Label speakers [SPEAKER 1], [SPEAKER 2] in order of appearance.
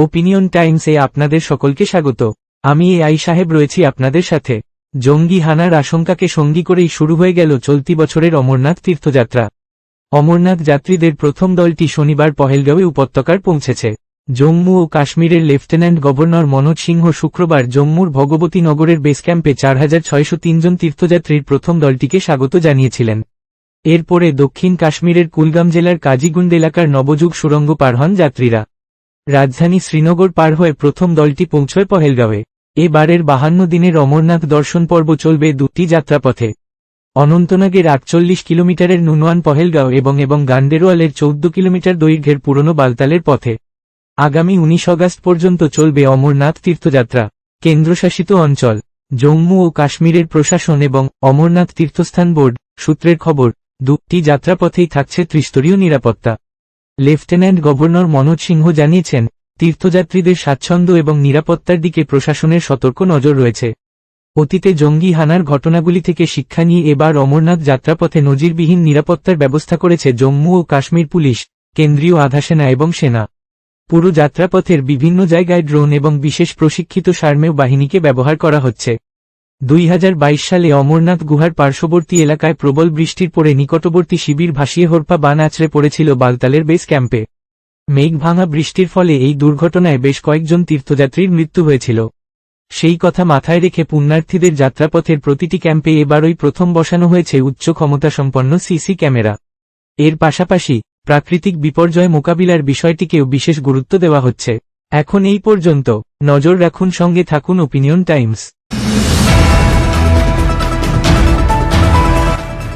[SPEAKER 1] Opinion টাইমসে আপনাদের সকলকে স্বাগত। আমি এ আই সাহেব রয়েছি আপনাদের সাথে। জঙ্গি হানার আশঙ্কাকে সঙ্গী করেই শুরু হয়ে গেল চলতি বছরের অমরনাথ তীর্থযাত্রা। অমরনাথ যাত্রীদের প্রথম দলটি শনিবার পহেলগাঁওয়ে উপত্যকার পৌঁছেছে। জম্মু ও কাশ্মীরের লেফটেন্যান্ট গভর্নর মনোজ সিংহ শুক্রবার জম্মুর ভগবতী নগরের বেস ক্যাম্পে চার হাজার ছয়শো জন তীর্থযাত্রীর প্রথম দলটিকে স্বাগত জানিয়েছিলেন। এরপরে দক্ষিণ কাশ্মীরের কুলগাম জেলার কাজিগুন্ড এলাকার নবযুগ সুরঙ্গ পার হন যাত্রীরা। রাজধানী শ্রীনগর পার হয়ে প্রথম দলটি পৌঁছয় পহেলগাঁওয়ে। এবারের বাহান্ন দিনের অমরনাথ দর্শন পর্ব চলবে দুটি যাত্রাপথে। অনন্তনাগের আটচল্লিশ কিলোমিটারের নুনওয়ান পহেলগাঁও এবং এবং গান্ডেরোয়ালের চৌদ্দ কিলোমিটার দৈর্ঘ্যের পুরনো বালতালের পথে। আগামী উনিশ অগাস্ট পর্যন্ত চলবে অমরনাথ তীর্থযাত্রা, কেন্দ্রশাসিত অঞ্চল, জম্মু ও কাশ্মীরের প্রশাসন এবং অমরনাথ তীর্থস্থান বোর্ড সূত্রের খবর, দুটি যাত্রাপথেই থাকছে ত্রিস্তরীয় নিরাপত্তা। লেফটেন্যান্ট গভর্নর মনোজ সিংহ জানিয়েছেন, তীর্থযাত্রীদের স্বাচ্ছন্দ্য এবং নিরাপত্তার দিকে প্রশাসনের সতর্ক নজর রয়েছে। অতীতে জঙ্গি হানার ঘটনাগুলি থেকে শিক্ষা নিয়ে এবার অমরনাথ যাত্রাপথে নজিরবিহীন নিরাপত্তার ব্যবস্থা করেছে জম্মু ও কাশ্মীর পুলিশ, কেন্দ্রীয় আধাসেনা এবং সেনা। পুরো যাত্রাপথের বিভিন্ন জায়গায় ড্রোন এবং বিশেষ প্রশিক্ষিত সার্মেয় বাহিনীকে ব্যবহার করা হচ্ছে। দুই হাজার বাইশ সালে অমরনাথ গুহার পার্শ্ববর্তী এলাকায় প্রবল বৃষ্টির পরে নিকটবর্তী শিবির ভাসিয়ে হরপা বান আছড়ে পড়েছিল বালতালের বেস ক্যাম্পে। মেঘ ভাঙা বৃষ্টির ফলে এই দুর্ঘটনায় বেশ কয়েকজন তীর্থযাত্রীর মৃত্যু হয়েছিল। সেই কথা মাথায় রেখে পুণ্যার্থীদের যাত্রাপথের প্রতিটি ক্যাম্পে এবারই প্রথম বসানো হয়েছে উচ্চ ক্ষমতাসম্পন্ন সিসি ক্যামেরা। এর পাশাপাশি, প্রাকৃতিক বিপর্যয় মোকাবিলার বিষয়টিকেও বিশেষ গুরুত্ব দেওয়া হচ্ছে। এখন এই পর্যন্ত, নজর রাখুন সঙ্গে থাকুন ওপিনিয়ন টাইমস